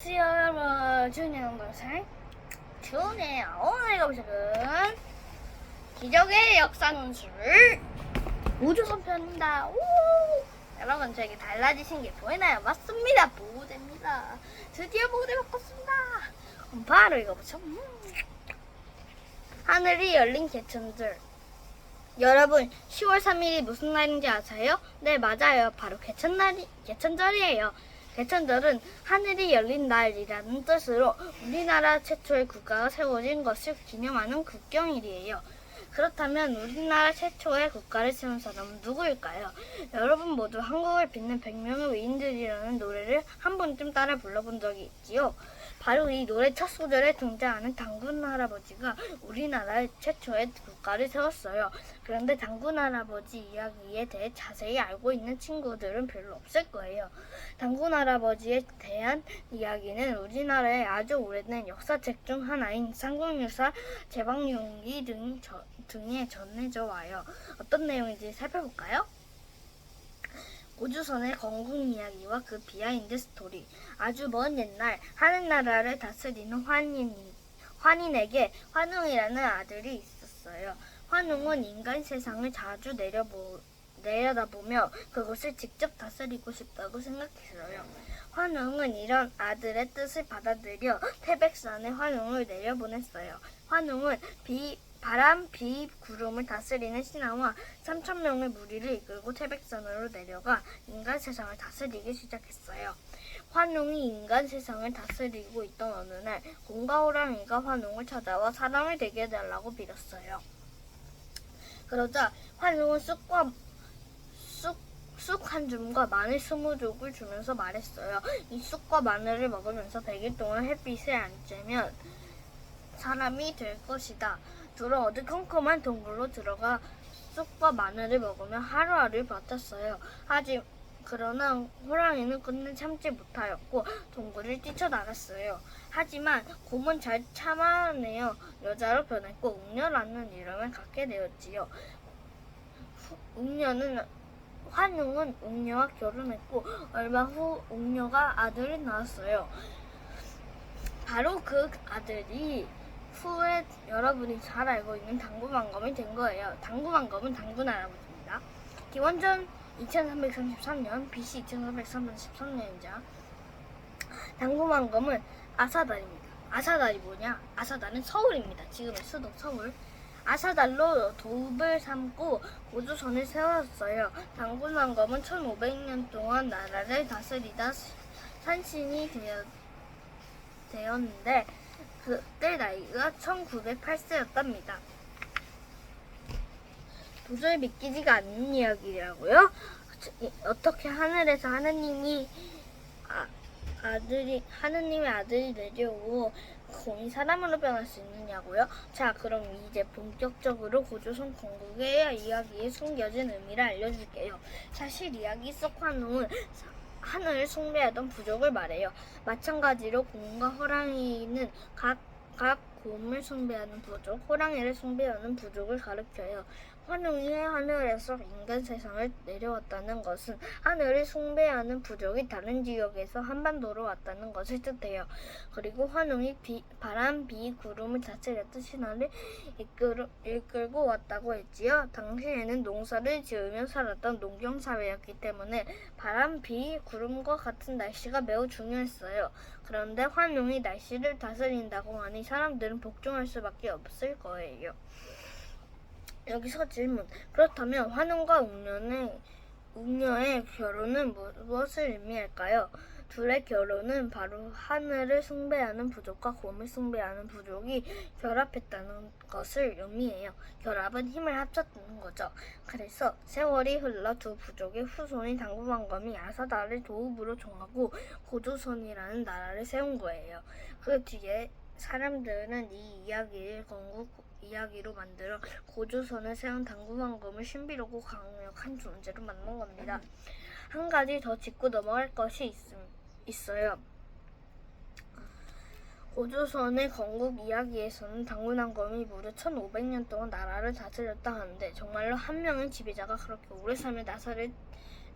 안녕하세요 여러분. 준이 동생 준이에요 오늘 읽어보실은 기적의 역사 논술. 우주선 편입니다. 우! 여러분 저에게 달라지신 게 보이나요? 맞습니다. 보호대입니다. 드디어 보호대 바꿨습니다. 그럼 바로 읽어보죠. 음. 하늘이 열린 개천들. 여러분 10월 3일이 무슨 날인지 아세요? 네 맞아요. 바로 개천날이 개천절이에요 개천절은 하늘이 열린 날이라는 뜻으로 우리나라 최초의 국가가 세워진 것을 기념하는 국경일이에요. 그렇다면 우리나라 최초의 국가를 세운 사람은 누구일까요? 여러분 모두 한국을 빛낸 100명의 위인들이라는 노래를 한 번쯤 따라 불러본 적이 있지요. 바로 이 노래 첫 소절에 등장하는 당군 할아버지가 우리나라의 최초의 국가를 세웠어요. 그런데 당군 할아버지 이야기에 대해 자세히 알고 있는 친구들은 별로 없을 거예요. 당군 할아버지에 대한 이야기는 우리나라의 아주 오래된 역사책 중 하나인 삼국유사 제방용기 등 저- 등에 전해져 와요. 어떤 내용인지 살펴볼까요? 우주선의 건국 이야기와 그 비하인드 스토리. 아주 먼 옛날 하늘나라를 다스리는 환인이, 환인에게 환웅이라는 아들이 있었어요. 환웅은 인간 세상을 자주 내려보, 내려다보며 그것을 직접 다스리고 싶다고 생각했어요. 환웅은 이런 아들의 뜻을 받아들여 태백산에 환웅을 내려보냈어요. 환웅은 비, 바람, 비, 구름을 다스리는 신하와 3천 명의 무리를 이끌고 태백산으로 내려가 인간 세상을 다스리기 시작했어요. 환웅이 인간 세상을 다스리고 있던 어느 날 공과 호랑이가 환웅을 찾아와 사람을 되게 해달라고 빌었어요. 그러자 환웅은 쑥과 쑥, 쑥 한 줌과 마늘 스무 족을 주면서 말했어요. 이 쑥과 마늘을 먹으면서 100일 동안 햇빛에 안 쬐면 사람이 될 것이다. 둘은 어두컴컴한 동굴로 들어가 쑥과 마늘을 먹으며 하루하루를 버텼어요. 하지 그러나 호랑이는 끝내 참지 못하였고 동굴을 뛰쳐나갔어요. 하지만 곰은 잘 참아내어 여자로 변했고 웅녀라는 이름을 갖게 되었지요. 후- 웅녀는 환웅은 웅녀와 결혼했고 얼마 후 웅녀가 아들을 낳았어요. 바로 그 아들이 후에 여러분이 잘 알고 있는 당구만검이 된 거예요. 당구만검은 당군 할아버지입니다. 기원전 2333년, BC 2433년이자 당구만검은 아사달입니다. 아사달이 뭐냐? 아사달은 서울입니다. 지금의 수도 서울. 아사달로 도읍을 삼고 우주선을 세웠어요. 당군왕검은 1500년 동안 나라를 다스리다 산신이 되었, 되었는데 그때 나이가 1908세였답니다. 도저히 믿기지가 않는 이야기라고요? 이- 어떻게 하늘에서 하느님이 아, 아들이 하느님의 아들이 내려오고 곰이 사람으로 변할 수 있느냐고요? 자, 그럼 이제 본격적으로 고조선 건국의 이야기에 숨겨진 의미를 알려줄게요. 사실 이야기 속 환웅은 하늘을 숭배하던 부족을 말해요. 마찬가지로 곰과 호랑이는 각, 각 곰을 숭배하는 부족, 호랑이를 숭배하는 부족을 가리켜요. 환웅이 하늘에서 인간 세상을 내려왔다는 것은 하늘을 숭배하는 부족이 다른 지역에서 한반도로 왔다는 것을 뜻해요. 그리고 환웅이 비, 바람, 비, 구름을 다스렸던 신화를 이끌, 이끌고 왔다고 했지요. 당시에는 농사를 지으며 살았던 농경 사회였기 때문에 바람, 비, 구름과 같은 날씨가 매우 중요했어요. 그런데 환웅이 날씨를 다스린다고 하니 사람들은 복종할 수밖에 없을 거예요. 여기서 질문. 그렇다면 환웅과 웅녀의, 웅녀의 결혼은 무- 무엇을 의미할까요? 둘의 결혼은 바로 하늘을 숭배하는 부족과 곰을 숭배하는 부족이 결합했다는 것을 의미해요. 결합은 힘을 합쳤다는 거죠. 그래서 세월이 흘러 두 부족의 후손인 당구만검이 아사다를 도읍으로 정하고 고조선이라는 나라를 세운 거예요. 그 뒤에 사람들은 이 이야기를 건국 이야기로 만들어 고조선을 세운 당구만검을 신비롭고 강력한 존재로 만든 겁니다. 한 가지 더 짚고 넘어갈 것이 있, 있어요. 고조선의 건국 이야기에서는 당군왕검이 무려 1500년 동안 나라를 다스렸다 하는데 정말로 한 명의 지배자가 그렇게 오래 살며 나라를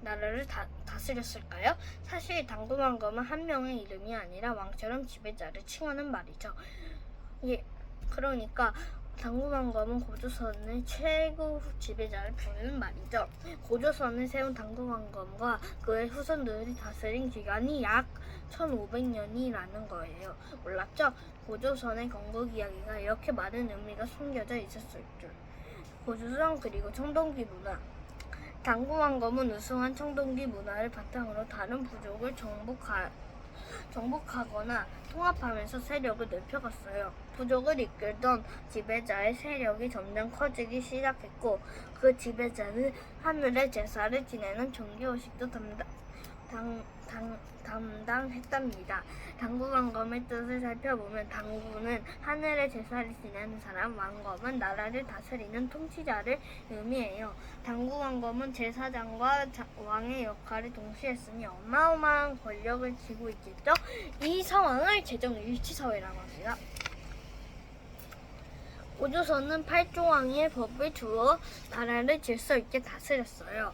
나라를 다, 다스렸을까요? 사실 당구만검은 한 명의 이름이 아니라 왕처럼 지배자를 칭하는 말이죠. 예, 그러니까 당구만검은 고조선의 최고 지배자를 부르는 말이죠. 고조선을 세운 당구만검과 그의 후손들이 다스린 기간이 약 1500년이라는 거예요. 몰랐죠? 고조선의 건국 이야기가 이렇게 많은 의미가 숨겨져 있었을 줄. 고조선 그리고 청동기 문화. 당구왕검은 우수한 청동기 문화를 바탕으로 다른 부족을 정복하, 정복하거나 통합하면서 세력을 넓혀갔어요. 부족을 이끌던 지배자의 세력이 점점 커지기 시작했고 그 지배자는 하늘의 제사를 지내는 종교의식도 담당, 당, 당, 담당했답니다. 당구 왕검의 뜻을 살펴보면 당구는 하늘의 제사를 지내는 사람, 왕검은 나라를 다스리는 통치자를 의미해요. 당구 왕검은 제사장과 자- 왕의 역할을 동시에 했으니 어마어마한 권력을 쥐고 있겠죠. 이 상황을 제정일치 사회라고 합니다. 고조선은 팔조왕의 법을 두어 나라를 질서 있게 다스렸어요.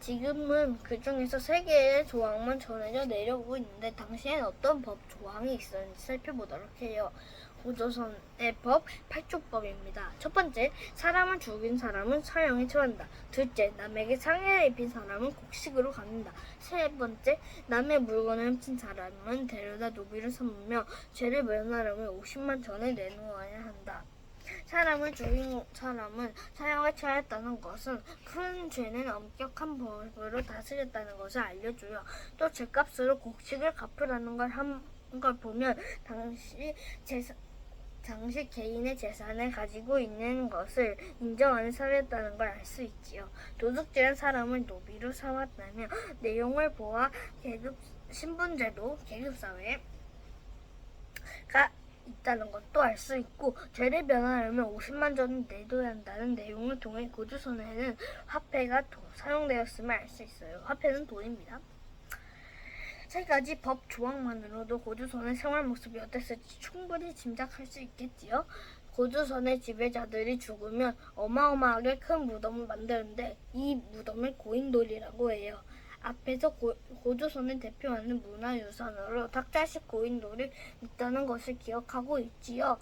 지금은 그 중에서 세 개의 조항만 전해져 내려오고 있는데 당시엔 어떤 법 조항이 있었는지 살펴보도록 해요. 고조선의 법 8조법입니다. 첫 번째, 사람을 죽인 사람은 사형에 처한다. 둘째, 남에게 상해를 입힌 사람은 곡식으로 갖는다. 세 번째, 남의 물건을 훔친 사람은 데려다 노비를 삼으며 죄를 면하려면 50만 전을 내놓아야 한다. 사람을 죽인 사람은 사형에 처했다는 것은 큰 죄는 엄격한 법으로 다스렸다는 것을 알려줘요. 또 죄값으로 곡식을 갚으라는 걸 한 걸 보면 당시 재산 당시 개인의 재산을 가지고 있는 것을 인정하는 사회였다는 걸 알 수 있지요. 도둑질한 사람을 노비로 삼았다며 내용을 보아 계급 신분제도 계급사회 가 있다는 것도 알 수 있고 죄를 면하려면 50만 전을 내둬야 한다는 내용을 통해 고조선에는 화폐가 도- 사용되었음을 알 수 있어요. 화폐는 돈입니다. 세 가지 법 조항만으로도 고조선의 생활 모습이 어땠을지 충분히 짐작할 수 있겠지요. 고조선의 지배자들이 죽으면 어마어마하게 큰 무덤을 만드는데 이 무덤을 고인돌이라고 해요. 앞에서 고, 고조선을 대표하는 문화유산으로 탁자식 고인돌이 있다는 것을 기억하고 있지요.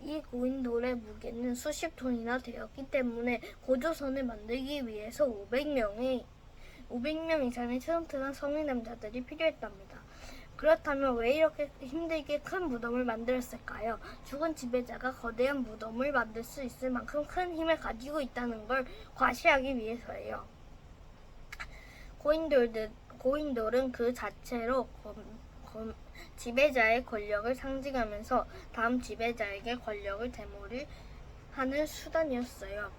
이 고인돌의 무게는 수십 톤이나 되었기 때문에 고조선을 만들기 위해서 500명의 500명 이상의 트렁트한 성인 남자들이 필요했답니다. 그렇다면 왜 이렇게 힘들게 큰 무덤을 만들었을까요? 죽은 지배자가 거대한 무덤을 만들 수 있을 만큼 큰 힘을 가지고 있다는 걸 과시하기 위해서예요. 고인돌들, 고인돌은 그 자체로 검, 검, 지배자의 권력을 상징하면서 다음 지배자에게 권력을 대모를 하는 수단이었어요.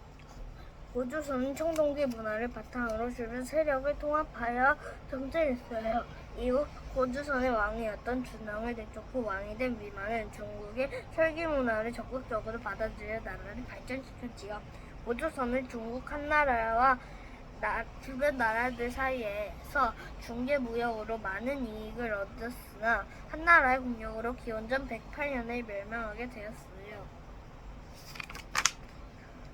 고조선은 청동기 문화를 바탕으로 주변 세력을 통합하여 정착했어요. 이후 고조선의 왕이었던 준왕을 내쫓고 왕이 된 미만은 중국의 철기 문화를 적극적으로 받아들여 나라를 발전시켰지요. 고조선은 중국 한나라와 나- 주변 나라들 사이에서 중개 무역으로 많은 이익을 얻었으나 한나라의 공격으로 기원전 108년에 멸망하게 되었어요.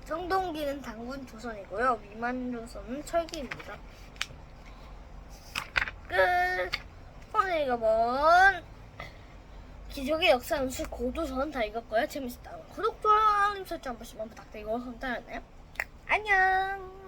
청동기는 당군 조선이고요. 미만 조선은 철기입니다. 끝. 오늘 읽어본 기적의 역사 연수 고조선 다 읽었고요. 재밌었다면 구독, 좋아요, 알림 설정 한 번씩만 부탁드리고 감사했네요. 안녕.